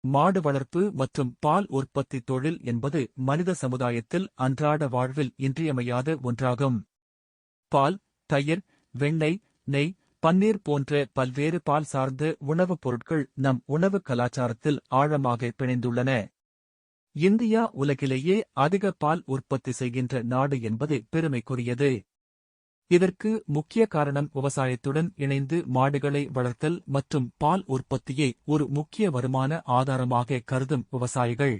மாடு வளர்ப்பு மற்றும் பால் உற்பத்தி தொழில் என்பது மனித சமுதாயத்தில் அன்றாட வாழ்வில் இன்றியமையாத ஒன்றாகும். பால் தயிர் வெண்ணெய் நெய் பன்னீர் போன்ற பல்வேறு பால் சார்ந்த உணவுப் பொருட்கள் நம் உணவு கலாச்சாரத்தில் ஆழமாக பிணைந்துள்ளன. இந்தியா உலகிலேயே அதிக பால் உற்பத்தி செய்கின்ற நாடு என்பது பெருமைக்குரியது. இதற்கு முக்கிய காரணம் விவசாயத்துடன் இணைந்து மாடுகளை வளர்த்தல் மற்றும் பால் உற்பத்தியை ஒரு முக்கிய வருமான ஆதாரமாக கருதும் விவசாயிகள்.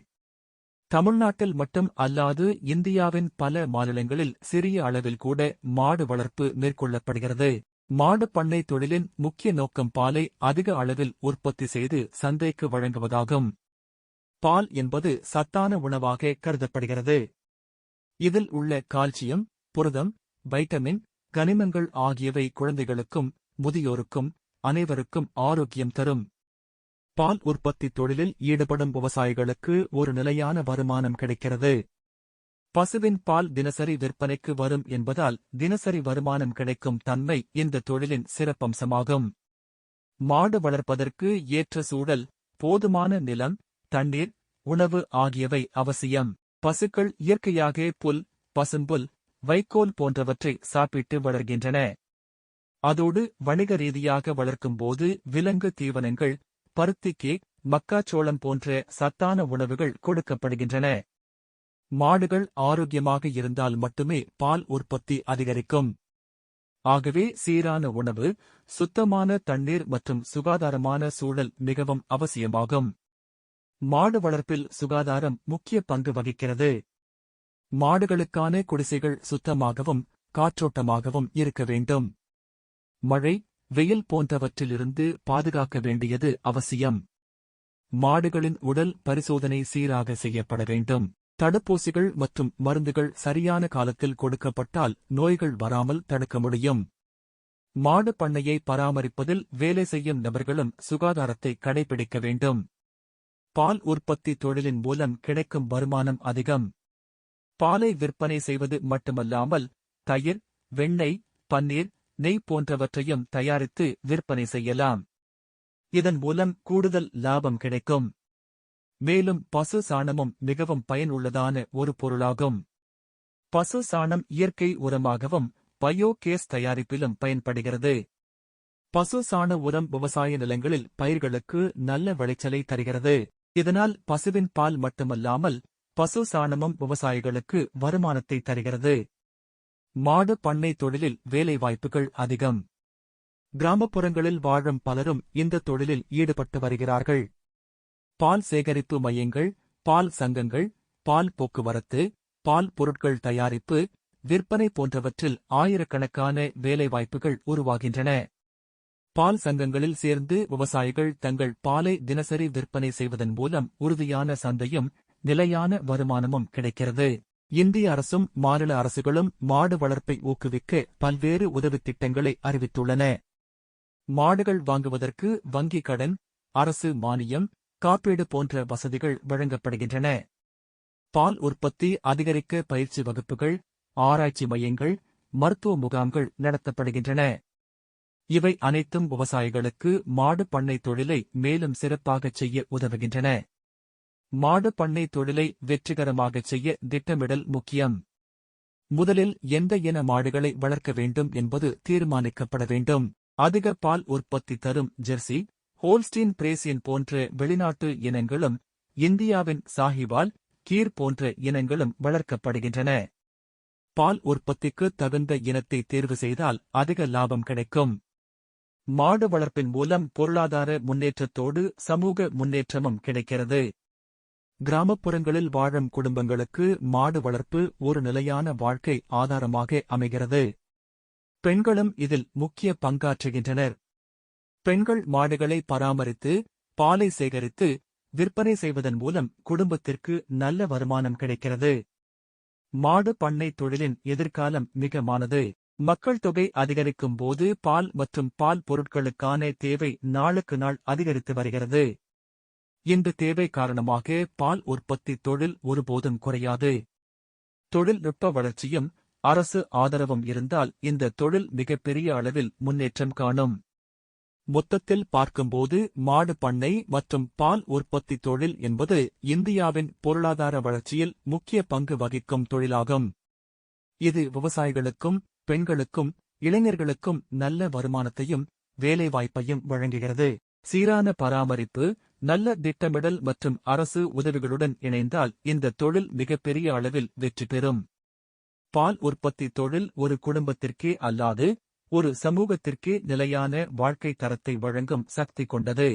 தமிழ்நாட்டில் மட்டும் அல்லாது இந்தியாவின் பல மாநிலங்களில் சிறிய அளவில் கூட மாடு வளர்ப்பு மேற்கொள்ளப்படுகிறது. மாடு பண்ணை தொழிலின் முக்கிய நோக்கம் பாலை அதிக அளவில் உற்பத்தி செய்து சந்தைக்கு வழங்குவதாகும். பால் என்பது சத்தான உணவாக கருதப்படுகிறது. இதில் உள்ள கால்சியம் புரதம் வைட்டமின் கனிமங்கள் ஆகியவை குழந்தைகளுக்கும் முதியோருக்கும் அனைவருக்கும் ஆரோக்கியம் தரும். பால் உற்பத்தி தொழிலில் ஈடுபடும் விவசாயிகளுக்கு ஒரு நிலையான வருமானம் கிடைக்கிறது. பசுவின் பால் தினசரி விற்பனைக்கு வரும் என்பதால் தினசரி வருமானம் கிடைக்கும் தன்மை இந்த தொழிலின் சிறப்பம்சமாகும். மாடு வளர்ப்பதற்கு ஏற்ற சூழல் போதுமான நிலம் தண்ணீர் உணவு ஆகியவை அவசியம். பசுக்கள் இயற்கையாக புல் பசும்புல் வைக்கோல் போன்றவற்றை சாப்பிட்டு வளர்கின்றன. அதோடு வணிக ரீதியாக வளர்க்கும்போது விலங்கு தீவனங்கள் பருத்தி கேக் மக்காச்சோளம் போன்ற சத்தான உணவுகள் கொடுக்கப்படுகின்றன. மாடுகள் ஆரோக்கியமாக இருந்தால் மட்டுமே பால் உற்பத்தி அதிகரிக்கும். ஆகவே சீரான உணவு சுத்தமான தண்ணீர் மற்றும் சுகாதாரமான சூழல் மிகவும் அவசியமாகும். மாடு வளர்ப்பில் சுகாதாரம் முக்கிய பங்கு வகிக்கிறது. மாடுகளுக்கான குடிசைகள் சுத்தமாகவும் காற்றோட்டமாகவும் இருக்க வேண்டும். மழை வெயில் போன்றவற்றிலிருந்து பாதுகாக்க வேண்டியது அவசியம். மாடுகளின் உடல் பரிசோதனை சீராக செய்யப்பட வேண்டும். தடுப்பூசிகள் மற்றும் மருந்துகள் சரியான காலத்தில் கொடுக்கப்பட்டால் நோய்கள் வராமல் தடுக்க முடியும். மாடு பண்ணையை பராமரிப்பதில் வேலை செய்யும் நபர்களும் சுகாதாரத்தை கடைபிடிக்க வேண்டும். பால் உற்பத்தி தொழிலின் மூலம் கிடைக்கும் வருமானம் அதிகம். பாலை விற்பனை செய்வது மட்டுமல்லாமல் தயிர் வெண்ணெய் பன்னீர் நெய் போன்றவற்றையும் தயாரித்து விற்பனை செய்யலாம். இதன் மூலம் கூடுதல் லாபம் கிடைக்கும். மேலும் பசு சாணமும் மிகவும் பயனுள்ளதான ஒரு பொருளாகும். பசு சாணம் இயற்கை உரமாகவும் பயோ கேஸ் தயாரிப்பிலும் பயன்படுகிறது. பசு சாண உரம் விவசாய நிலங்களில் பயிர்களுக்கு நல்ல விளைச்சலை தருகிறது. இதனால் பசுவின் பால் மட்டுமல்லாமல் பசு சாணமும் விவசாயிகளுக்கு வருமானத்தை தருகிறது. மாடு பண்ணை தொழிலில் வேலைவாய்ப்புகள் அதிகம். கிராமப்புறங்களில் வாழும் பலரும் இந்த தொழிலில் ஈடுபட்டு வருகிறார்கள். பால் சேகரிப்பு மையங்கள் பால் சங்கங்கள் பால் போக்குவரத்து பால் பொருட்கள் தயாரிப்பு விற்பனை போன்றவற்றில் ஆயிரக்கணக்கான வேலைவாய்ப்புகள் உருவாகின்றன. பால் சங்கங்களில் சேர்ந்து விவசாயிகள் தங்கள் பாலை தினசரி விற்பனை செய்வதன் மூலம் உறுதியான சந்தையும் நிலையான வருமானமும் கிடைக்கிறது. இந்திய அரசும் மாநில அரசுகளும் மாடு வளர்ப்பை ஊக்குவிக்க பல்வேறு உதவித் திட்டங்களை அறிவித்துள்ளன. மாடுகள் வாங்குவதற்கு வங்கி கடன் அரசு மானியம் காப்பீடு போன்ற வசதிகள் வழங்கப்படுகின்றன. பால் உற்பத்தி அதிகரிக்க பயிற்சி வகுப்புகள் ஆராய்ச்சி மையங்கள் மருத்துவ முகாம்கள் நடத்தப்படுகின்றன. இவை அனைத்தும் விவசாயிகளுக்கு மாடு பண்ணை தொழிலை மேலும் சிறப்பாகச் செய்ய உதவுகின்றன. மாடு பண்ணை தொழிலை வெற்றிகரமாகச் செய்ய திட்டமிடல் முக்கியம். முதலில் எந்த இன மாடுகளை வளர்க்க வேண்டும் என்பது தீர்மானிக்கப்பட வேண்டும். அதிக பால் உற்பத்தி தரும் ஜெர்சி ஹோல்ஸ்டீன் பிரேசியன் போன்ற வெளிநாட்டு இனங்களும் இந்தியாவின் சாஹிவால் கீர் போன்ற இனங்களும் வளர்க்கப்படுகின்றன. பால் உற்பத்திக்கு தகுந்த இனத்தை தேர்வு செய்தால் அதிக லாபம் கிடைக்கும். மாடு வளர்ப்பின் மூலம் பொருளாதார முன்னேற்றத்தோடு சமூக முன்னேற்றமும் கிடைக்கிறது. கிராமப்புறங்களில் வாழும் குடும்பங்களுக்கு மாடு வளர்ப்பு ஒரு நிலையான வாழ்க்கை ஆதாரமாக அமைகிறது. பெண்களும் இதில் முக்கிய பங்காற்றுகின்றனர். பெண்கள் மாடுகளை பராமரித்து பாலை சேகரித்து விற்பனை செய்வதன் மூலம் குடும்பத்திற்கு நல்ல வருமானம் கிடைக்கிறது. மாடு பண்ணை தொழிலின் எதிர்காலம் மிகமானது மக்கள் தொகை அதிகரிக்கும் போது பால் மற்றும் பால் பொருட்களுக்கான தேவை நாளுக்கு நாள் அதிகரித்து வருகிறது. இந்த தேவை காரணமாக பால் உற்பத்தி தொழில் ஒருபோதும் குறையாது. தொழில்நுட்ப வளர்ச்சியும் அரசு ஆதரவும் இருந்தால் இந்த தொழில் மிகப்பெரிய அளவில் முன்னேற்றம் காணும். மொத்தத்தில் பார்க்கும்போது மாடு பண்ணை மற்றும் பால் உற்பத்தி தொழில் என்பது இந்தியாவின் பொருளாதார வளர்ச்சியில் முக்கிய பங்கு வகிக்கும் தொழிலாகும். இது விவசாயிகளுக்கும் பெண்களுக்கும் இளைஞர்களுக்கும் நல்ல வருமானத்தையும் வேலைவாய்ப்பையும் வழங்குகிறது. சீரான பராமரிப்பு நல்ல திட்டமிடல் மற்றும் அரசு உதவிகளுடன் இணைந்தால் இந்த தொழில் மிகப்பெரிய அளவில் வெற்றி பெறும். பால் உற்பத்தி தொழில் ஒரு குடும்பத்திற்கே அல்லாது ஒரு சமூகத்திற்கே நிலையான வாழ்க்கை தரத்தை வழங்கும் சக்தி கொண்டது.